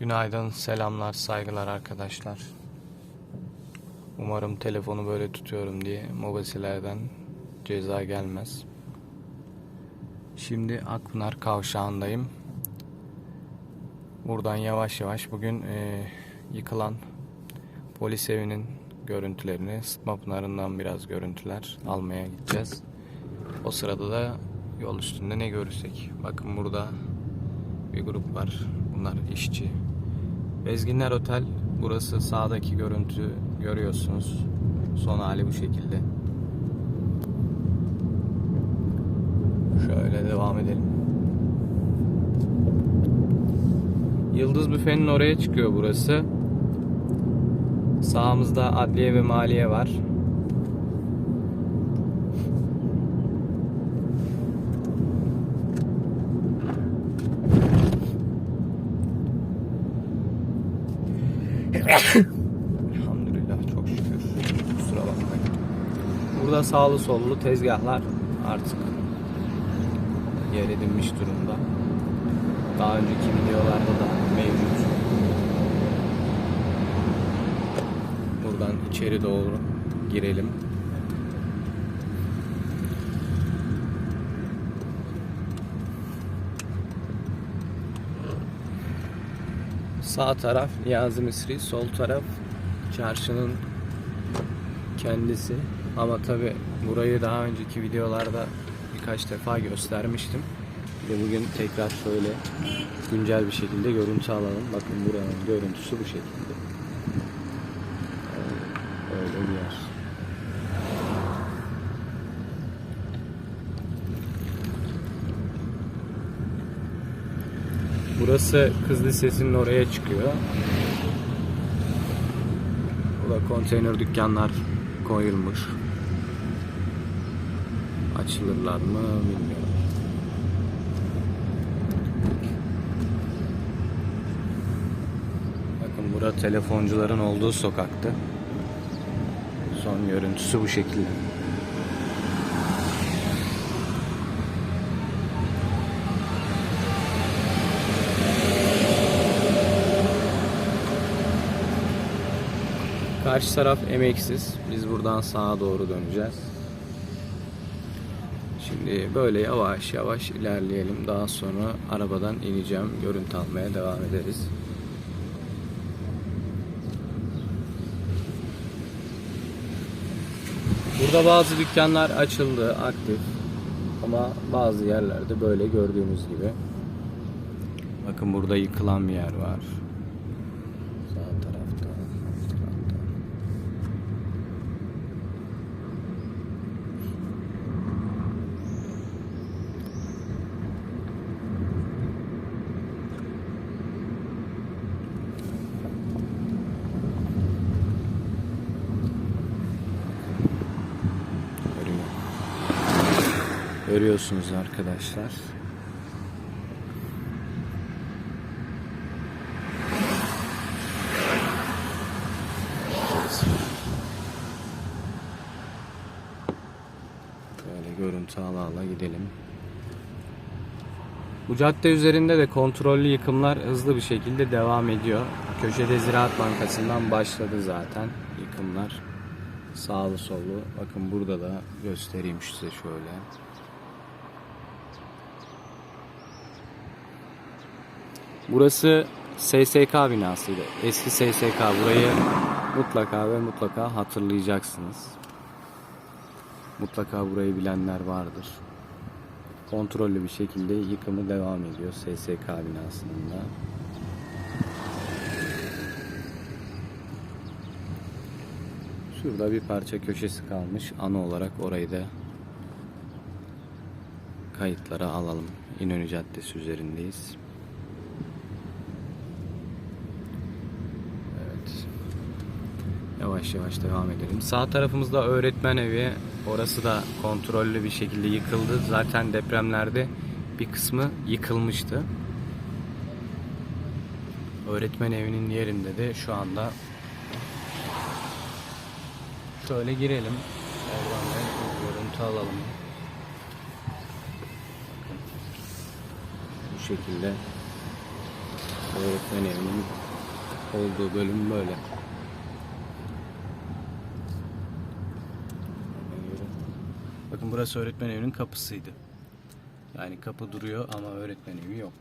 Günaydın, selamlar, saygılar arkadaşlar. Umarım telefonu böyle tutuyorum diye mobesilerden ceza gelmez. Şimdi Akpınar kavşağındayım. Buradan yavaş yavaş bugün e, yıkılan polis evinin görüntülerini, Sıtma Pınarı'ndan biraz görüntüler almaya gideceğiz. O sırada da yol üstünde ne görürsek. Bakın burada bir grup var. Bunlar işçi. Bezginler Otel. Burası sağdaki görüntü görüyorsunuz. Son hali bu şekilde. Şöyle devam edelim. Yıldız Büfe'nin oraya çıkıyor burası. Sağımızda adliye ve maliye var. Sağlı sollu tezgahlar artık yer edinmiş durumda. Daha önceki videolarda da mevcut. Buradan içeri doğru girelim. Sağ taraf Niyazi Misri, sol taraf çarşının kendisi. Ama tabi burayı daha önceki videolarda birkaç defa göstermiştim. Bir de bugün tekrar şöyle güncel bir şekilde görüntü alalım. Bakın buranın görüntüsü bu şekilde. Ee, Öyle bir yer. Burası Kız Lisesi'nin oraya çıkıyor. Burada konteyner dükkanlar koyulmuş. Açılırlar mı bilmiyorum. Bakın bura telefoncuların olduğu sokaktı. Son görüntüsü bu şekilde. Karşı taraf emeksiz. Biz buradan sağa doğru döneceğiz. Şimdi böyle yavaş yavaş ilerleyelim. Daha sonra arabadan ineceğim. Görüntü almaya devam ederiz. Burada bazı dükkanlar açıldı, aktif. Ama bazı yerlerde böyle gördüğümüz gibi. Bakın burada yıkılan bir yer var. Görüyorsunuz arkadaşlar. Böyle görüntü ala ala gidelim. Bu cadde üzerinde de kontrollü yıkımlar hızlı bir şekilde devam ediyor. Köşede Ziraat Bankası'ndan başladı zaten yıkımlar. Sağlı sollu. Bakın burada da göstereyim size şöyle. Burası SSK binasıydı. Eski SSK. Burayı mutlaka ve mutlaka hatırlayacaksınız. Mutlaka burayı bilenler vardır. Kontrollü bir şekilde yıkımı devam ediyor SSK binasının da. Şurada bir parça köşesi kalmış. Ana olarak orayı da kayıtlara alalım. İnönü Caddesi üzerindeyiz. Evet. Yavaş yavaş devam edelim. Sağ tarafımızda öğretmen evi. Orası da kontrollü bir şekilde yıkıldı. Zaten depremlerde bir kısmı yıkılmıştı. Öğretmen evinin yerinde de şu anda şöyle girelim. Oradan da görüntü alalım. Bu şekilde Öğretmen evinin olduğu bölüm böyle. Bakın burası öğretmen evinin kapısıydı. Yani kapı duruyor ama öğretmen evi yok.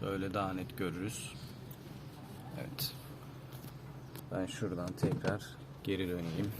Şöyle daha net görürüz. Evet. Ben şuradan tekrar geri döneyim.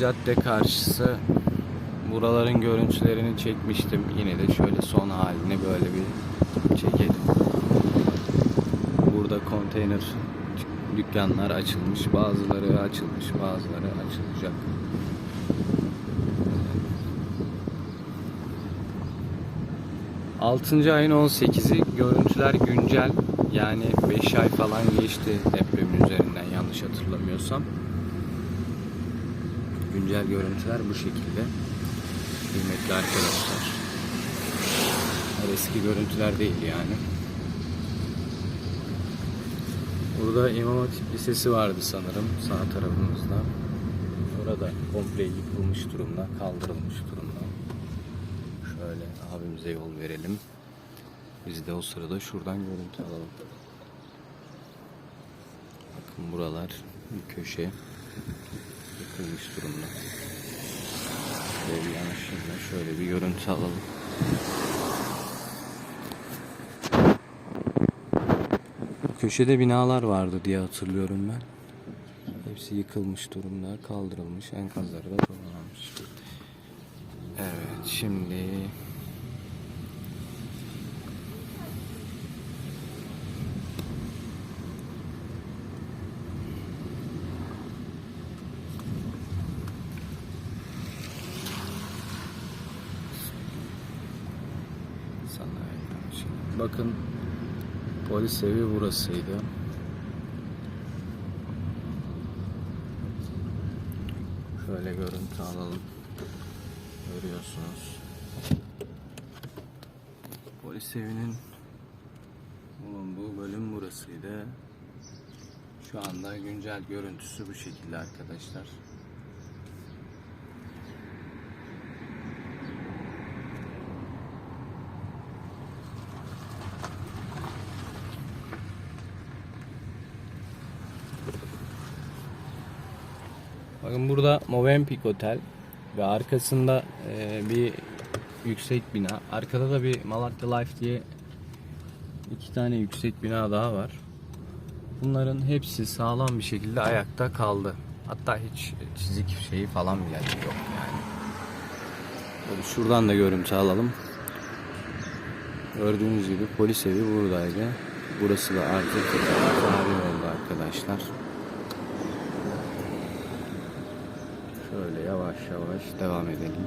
Cadde karşısı buraların görüntülerini çekmiştim. Yine de şöyle son halini böyle bir çekelim. Burada konteyner dükkanlar açılmış. Bazıları açılmış, bazıları açılacak. Altıncı ayın 18'i görüntüler güncel. Yani 5 ay falan geçti depremin üzerinden yanlış hatırlamıyorsam. Güncel görüntüler bu şekilde. Kıymetli arkadaşlar. Bunlar Eski görüntüler değil yani. Burada İmam Hatip Lisesi vardı sanırım sağ tarafımızda. Orada komple yıkılmış durumda, kaldırılmış durumda. Şöyle abimize yol verelim. Biz de o sırada şuradan görüntü alalım. Bakın buralar bir köşe yıkılmış durumda. Şöyle bir şöyle bir görüntü alalım. Köşede binalar vardı diye hatırlıyorum ben. Hepsi yıkılmış durumda, kaldırılmış, enkazları da toplanmış. Evet, şimdi Sanayi Şimdi Bakın polis evi burasıydı. Şöyle görüntü alalım. Görüyorsunuz. Polis evinin bulunduğu bölüm burasıydı. Şu anda güncel görüntüsü bu şekilde arkadaşlar. Bakın burada Movenpick Otel ve arkasında e, bir yüksek bina. Arkada da bir Malatya Life diye iki tane yüksek bina daha var. Bunların hepsi sağlam bir şekilde ayakta kaldı. Hatta hiç çizik şeyi falan bile yok yani. Böyle şuradan da görüntü alalım. Gördüğünüz gibi polis evi buradaydı. Burası da artık tarih oldu arkadaşlar. Şöyle yavaş yavaş devam edelim.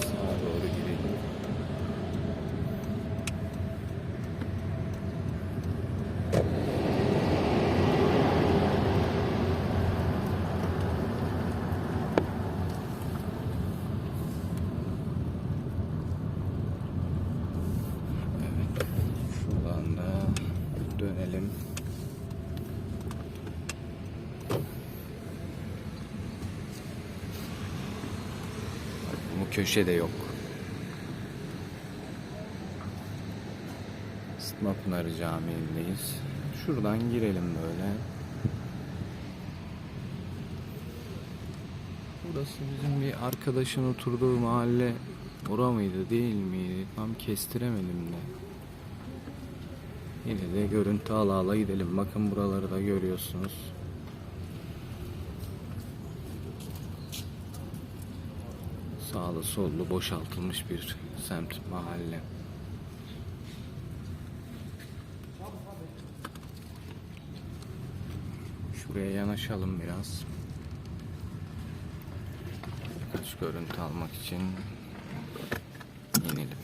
Sağa doğru gidelim. Evet. Şuradan da dönelim. Bak, Bu köşede yok. Sıtma Pınarı Camii'ndeyiz. Şuradan girelim böyle. Burası bizim bir arkadaşın oturduğu mahalle ora mıydı değil miydi? Tam kestiremedim de. Yine de görüntü ala ala gidelim. Bakın buraları da görüyorsunuz. Sağlı sollu boşaltılmış bir semt mahalle. Şuraya yanaşalım biraz. Birkaç görüntü almak için inelim.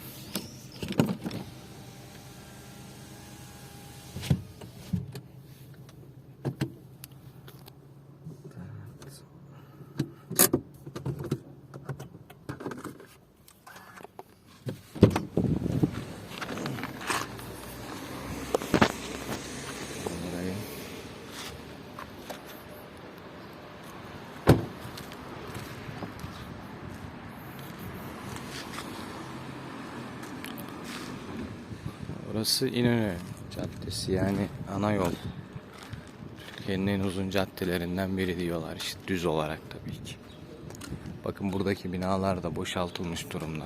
Burayı Burası İnönü Caddesi yani ana yol. Türkiye'nin en uzun caddelerinden biri diyorlar işte düz olarak tabii ki. Bakın buradaki binalar da boşaltılmış durumda.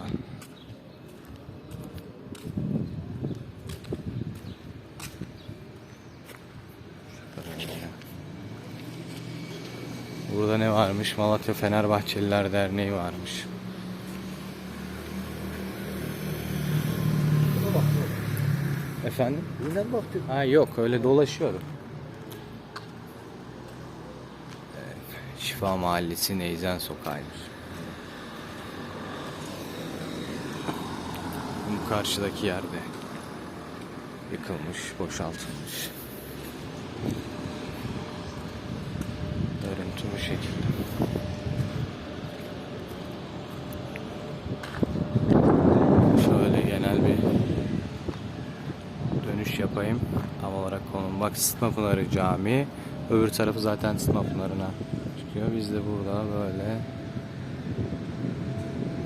Burada ne varmış? Malatya Fenerbahçeliler Derneği varmış. Efendim? Neden baktın? Ha yok öyle dolaşıyorum. Evet, Şifa Mahallesi Neyzen Sokağı'ymış. Bu karşıdaki yerde yıkılmış, boşaltılmış. Görüntü bu şekilde. Şöyle genel bir dönüş yapayım. Tam olarak konum. Bak Sıtmapınarı Camii. Öbür tarafı zaten Sıtmapınarı'na çıkıyor. Biz de burada böyle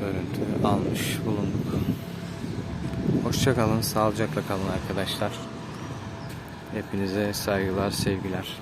görüntü almış bulunduk. Hoşçakalın, sağlıcakla kalın arkadaşlar. Hepinize saygılar, sevgiler.